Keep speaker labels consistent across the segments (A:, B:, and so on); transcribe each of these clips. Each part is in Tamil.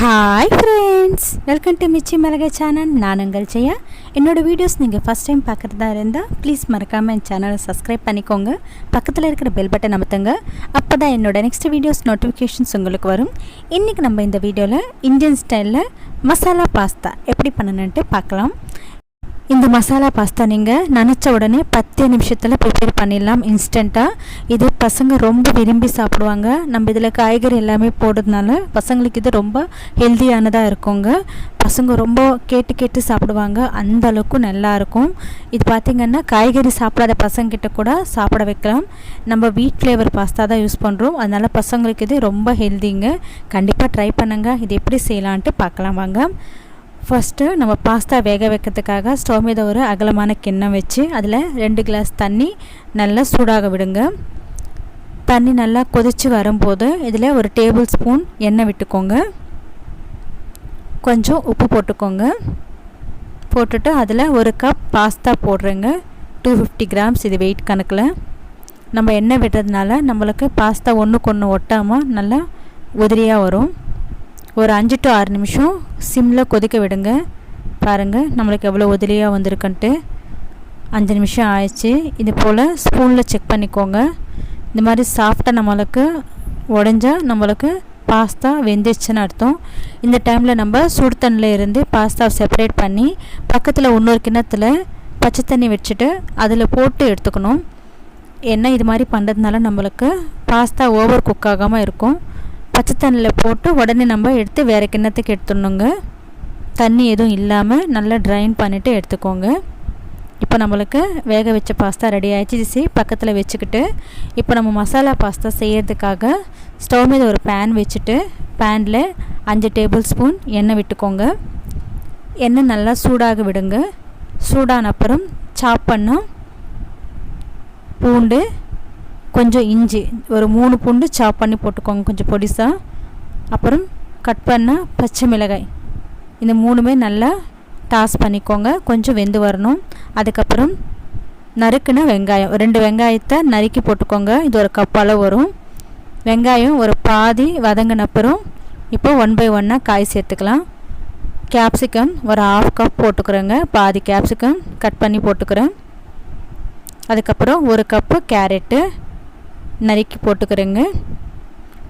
A: Hi friends welcome to Michi Milaga channel நான் உங்கள் ஜெயா என்னோடய வீடியோஸ் நீங்கள் ஃபஸ்ட் டைம் பார்க்குறதா இருந்தால் ப்ளீஸ் மறக்காமல் என் சேனலை சப்ஸ்கிரைப் பண்ணிக்கோங்க பக்கத்தில் இருக்கிற பெல் பட்டன் அமுத்துங்க அப்போ தான் என்னோடய நெக்ஸ்ட் வீடியோஸ் நோட்டிஃபிகேஷன்ஸ் உங்களுக்கு வரும் இன்றைக்கி நம்ம இந்த வீடியோவில் இந்தியன் ஸ்டைலில் மசாலா பாஸ்தா எப்படி பண்ணணுன்ட்டு பார்க்கலாம் இந்த மசாலா பாஸ்தா நீங்கள் நினச்ச உடனே பத்து நிமிஷத்தில் ப்ரிப்பேர் பண்ணிடலாம் இன்ஸ்டண்ட்டாக இது பசங்க ரொம்ப விரும்பி சாப்பிடுவாங்க. நம்ம இதில் காய்கறி எல்லாமே போடுறதுனால பசங்களுக்கு இது ரொம்ப ஹெல்த்தியானதாக இருக்குங்க. பசங்க ரொம்ப கேட்டு கேட்டு சாப்பிடுவாங்க. அந்த அளவுக்கு நல்லா இருக்கும். இது பார்த்திங்கன்னா காய்கறி சாப்பிடாத பசங்கக்கிட்ட கூட சாப்பிட வைக்கலாம். நம்ம வீட் ஃப்ளேவர் பாஸ்தா தான் யூஸ் பண்ணுறோம் அதனால் பசங்களுக்கு இது ரொம்ப ஹெல்த்திங்க கண்டிப்பாக ட்ரை பண்ணுங்கள் இது எப்படி செய்யலான்ட்டு பார்க்கலாம் வாங்க. ஃபஸ்ட்டு நம்ம பாஸ்தா வேக வைக்கிறதுக்காக ஸ்டவ் மீது ஒரு அகலமான கிண்ணம் வச்சு அதில் ரெண்டு கிளாஸ் தண்ணி நல்லா சூடாக விடுங்க. தண்ணி நல்லா கொதித்து வரும்போது இதில் ஒரு டேபிள் ஸ்பூன் எண்ணெய் விட்டுக்கோங்க. கொஞ்சம் உப்பு போட்டுக்கோங்க. போட்டுட்டு அதில் ஒரு கப் பாஸ்தா போடுறேங்க. டூ ஃபிஃப்டி கிராம்ஸ் இது வெயிட் கணக்கில். நம்ம எண்ணெய் விடுறதுனால நம்மளுக்கு பாஸ்தா ஒன்றுக்கு ஒன்று ஒட்டாமல் நல்லா உதிரியாக வரும். ஒரு அஞ்சு டு ஆறு நிமிஷம் சிம்மில் கொதிக்க விடுங்க. பாருங்கள் நம்மளுக்கு எவ்வளோ உதவியாக வந்திருக்குன்ட்டு. அஞ்சு நிமிஷம் ஆயிடுச்சு. இது போல் ஸ்பூனில் செக் பண்ணிக்கோங்க. இந்த மாதிரி சாஃப்டாக நம்மளுக்கு உடஞ்சா நம்மளுக்கு பாஸ்தா வெந்துச்சுன்னு அர்த்தம். இந்த டைமில் நம்ம சுடு தண்ணியில் இருந்து பாஸ்தாவை செப்பரேட் பண்ணி பக்கத்தில் இன்னொரு கிண்ணத்தில் பச்சை தண்ணி வச்சுட்டு அதில் போட்டு எடுத்துக்கணும். என்ன இது மாதிரி பண்ணுறதுனால நம்மளுக்கு பாஸ்தா ஓவர் குக் ஆகாமல் இருக்கும். பச்சை தண்ணியில் போட்டு உடனே நம்ம எடுத்து வேறு கிண்ணத்துக்கு எடுத்துடணுங்க. தண்ணி எதுவும் இல்லாமல் நல்லா ட்ரைன் பண்ணிவிட்டு எடுத்துக்கோங்க. இப்போ நம்மளுக்கு வேக வச்ச பாஸ்தா ரெடி ஆகிடுச்சு பக்கத்தில் வச்சுக்கிட்டு இப்போ நம்ம மசாலா பாஸ்தா செய்கிறதுக்காக ஸ்டவ் மீது ஒரு பேன் வச்சுட்டு பேனில் அஞ்சு டேபிள் ஸ்பூன் எண்ணெய் விட்டுக்கோங்க. எண்ணெய் நல்லா சூடாக விடுங்க. சூடான அப்புறம் சாப் பண்ண பூண்டு கொஞ்சம் இஞ்சி ஒரு மூணு பூண்டு சாப் பண்ணி போட்டுக்கோங்க கொஞ்சம் பொடிசாக அப்புறம் கட் பண்ண பச்சை மிளகாய். இந்த மூணுமே நல்லா டாஸ் பண்ணிக்கோங்க கொஞ்சம் வெந்து வரணும். அதுக்கப்புறம் நறுக்குன வெங்காயம் ரெண்டு வெங்காயத்தை நறுக்கி போட்டுக்கோங்க இது ஒரு கப் அளவு வரும். வெங்காயம் ஒரு பாதி வதங்கின அப்புறம் இப்போ ஒன் பை ஒன்னாக காய் சேர்த்துக்கலாம். கேப்சிகம் ஒரு ஆஃப் கப் போட்டுக்கிறேங்க பாதி கேப்சிகம் கட் பண்ணி போட்டுக்கிறேன். அதுக்கப்புறம் ஒரு கப்பு கேரட்டு நறுக்கி போட்டுக்கிறேங்க.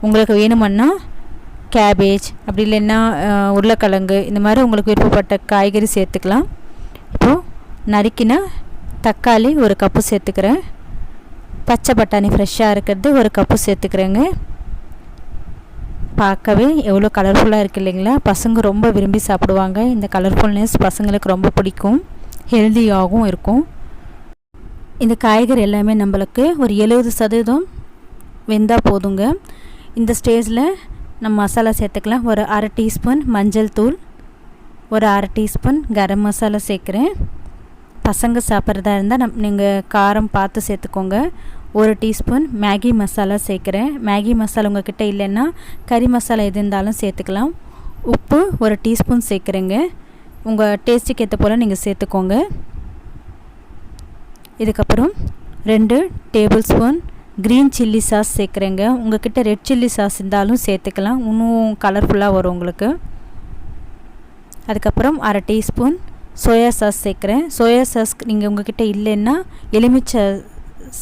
A: உங்களுக்கு வேணுமன்னா கேபேஜ் அப்படி இல்லைன்னா உருளைக்கிழங்கு இந்த மாதிரி உங்களுக்கு விருப்பப்பட்ட காய்கறி சேர்த்துக்கலாம். இப்போது நறுக்கினா தக்காளி ஒரு கப்பு சேர்த்துக்கிறேன். பச்சை பட்டாணி ஃப்ரெஷ்ஷாக இருக்கிறது ஒரு கப்பு சேர்த்துக்கிறேங்க. பார்க்கவே எவ்வளோ கலர்ஃபுல்லாக இருக்குது இல்லைங்களா? பசங்க ரொம்ப விரும்பி சாப்பிடுவாங்க. இந்த கலர்ஃபுல்னஸ் பசங்களுக்கு ரொம்ப பிடிக்கும். ஹெல்த்தியாகவும் இருக்கும். இந்த காய்கறி எல்லாமே நம்மளுக்கு ஒரு எழுபது சதவீதம் வெந்தால் போதுங்க. இந்த ஸ்டேஜில் நம்ம மசாலா சேர்த்துக்கலாம். ஒரு அரை டீஸ்பூன் மஞ்சள் தூள் ஒரு அரை டீஸ்பூன் கரம் மசாலா சேர்க்குறேன். பசங்க சாப்பிட்றதா இருந்தால் நம் நீங்கள் காரம் பார்த்து சேர்த்துக்கோங்க. ஒரு டீஸ்பூன் மேகி மசாலா சேர்க்குறேன். மேகி மசாலா உங்கள்கிட்ட இல்லைன்னா கறி மசாலா எது இருந்தாலும் சேர்த்துக்கலாம். உப்பு ஒரு டீஸ்பூன் சேர்க்குறேங்க. உங்கள் டேஸ்ட்டுக்கு ஏற்ற போல் நீங்கள் சேர்த்துக்கோங்க. இதுக்கப்புறம் ரெண்டு tablespoon green chilli sauce சேர்க்குறேங்க. உங்கள்கிட்ட ரெட் சில்லி சாஸ் இருந்தாலும் சேர்த்துக்கலாம். இன்னும் கலர்ஃபுல்லாக வரும் உங்களுக்கு. அதுக்கப்புறம் அரை டீஸ்பூன் சோயா சாஸ் சேர்க்குறேன். சோயா சாஸ் நீங்கள் உங்கள்கிட்ட இல்லைன்னா எலுமிச்சை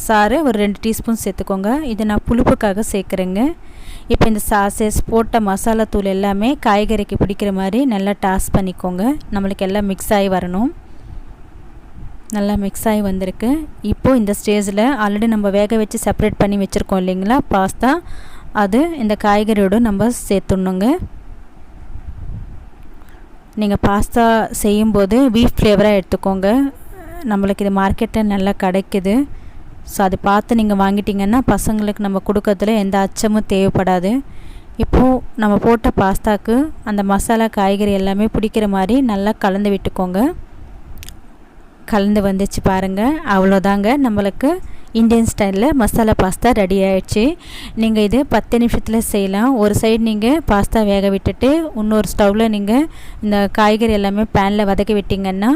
A: சாறு ஒரு ரெண்டு டீஸ்பூன் சேர்த்துக்கோங்க. இதை நான் புளிப்புக்காக சேர்க்குறேங்க. இப்போ இந்த சாசஸ் போட்ட மசாலா தூள் எல்லாமே காய்கறிக்கு பிடிக்கிற மாதிரி நல்லா டாஸ் பண்ணிக்கோங்க. நம்மளுக்கு எல்லாம் மிக்ஸ் ஆகி வரணும். நல்லா மிக்ஸ் ஆகி வந்திருக்கு. இப்போது இந்த ஸ்டேஜில் ஆல்ரெடி நம்ம வேக வச்சு செப்பரேட் பண்ணி வச்சுருக்கோம் இல்லைங்களா? பாஸ்தா அது இந்த காய்கறியோடு நம்ம சேர்த்துடணுங்க. நீங்கள் பாஸ்தா செய்யும்போது பீஃப் ஃப்ளேவராக எடுத்துக்கோங்க. நம்மளுக்கு இது மார்க்கெட்டில் நல்லா கிடைக்குது. ஸோ அது பார்த்து நீங்கள் வாங்கிட்டீங்கன்னா பசங்களுக்கு நம்ம கொடுக்கறதுல எந்த அச்சமும் தேவைப்படாது. இப்போது நம்ம போட்ட பாஸ்தாக்கு அந்த மசாலா காய்கறி எல்லாமே பிடிக்கிற மாதிரி நல்லா கலந்து விட்டுக்கோங்க. கலந்து வந்துச்சு பாருங்கள் அவ்வளோதாங்க நம்மளுக்கு இந்தியன் ஸ்டைலில் மசாலா பாஸ்தா ரெடி ஆகிடுச்சு நீங்கள் இது பத்து நிமிஷத்தில் செய்யலாம். ஒரு சைடு நீங்கள் பாஸ்தா வேக விட்டுட்டு இன்னொரு ஸ்டவ்வில் நீங்கள் இந்த காய்கறி எல்லாமே பேனில் வதக்கி விட்டிங்கன்னா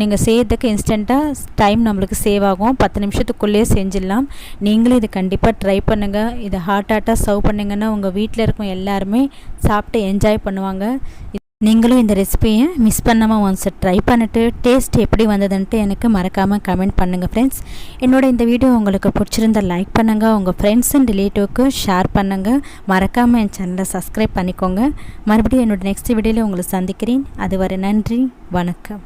A: நீங்கள் செய்யறதுக்கு இன்ஸ்டண்ட்டாக டைம் நம்மளுக்கு சேவ் ஆகும். பத்து நிமிஷத்துக்குள்ளேயே செஞ்சிடலாம். நீங்களும் இது கண்டிப்பாக ட்ரை பண்ணுங்கள் இதை ஹாட் ஹாட்டாக சர்வ் பண்ணிங்கன்னா உங்கள் வீட்டில் இருக்கும் எல்லாருமே சாப்பிட்டு என்ஜாய் பண்ணுவாங்க. நீங்களும் இந்த ரெசிபியை மிஸ் பண்ணாமல் ஒன்ஸ் ட்ரை பண்ணிவிட்டு டேஸ்ட் எப்படி வந்ததுன்ட்டு எனக்கு மறக்காமல் கமெண்ட் பண்ணுங்கள் ஃப்ரெண்ட்ஸ் என்னோட இந்த வீடியோ உங்களுக்கு பிடிச்சிருந்தா லைக் பண்ணுங்கள் உங்கள் ஃப்ரெண்ட்ஸ் அண்ட் ரிலேட்டிவ்க்கு ஷேர் பண்ணுங்கள் மறக்காமல் என் சேனலை சப்ஸ்கிரைப் பண்ணிக்கோங்க. மறுபடியும் என்னோடய நெக்ஸ்ட் வீடியோவில் உங்களை சந்திக்கிறேன். அதுவரை நன்றி வணக்கம்.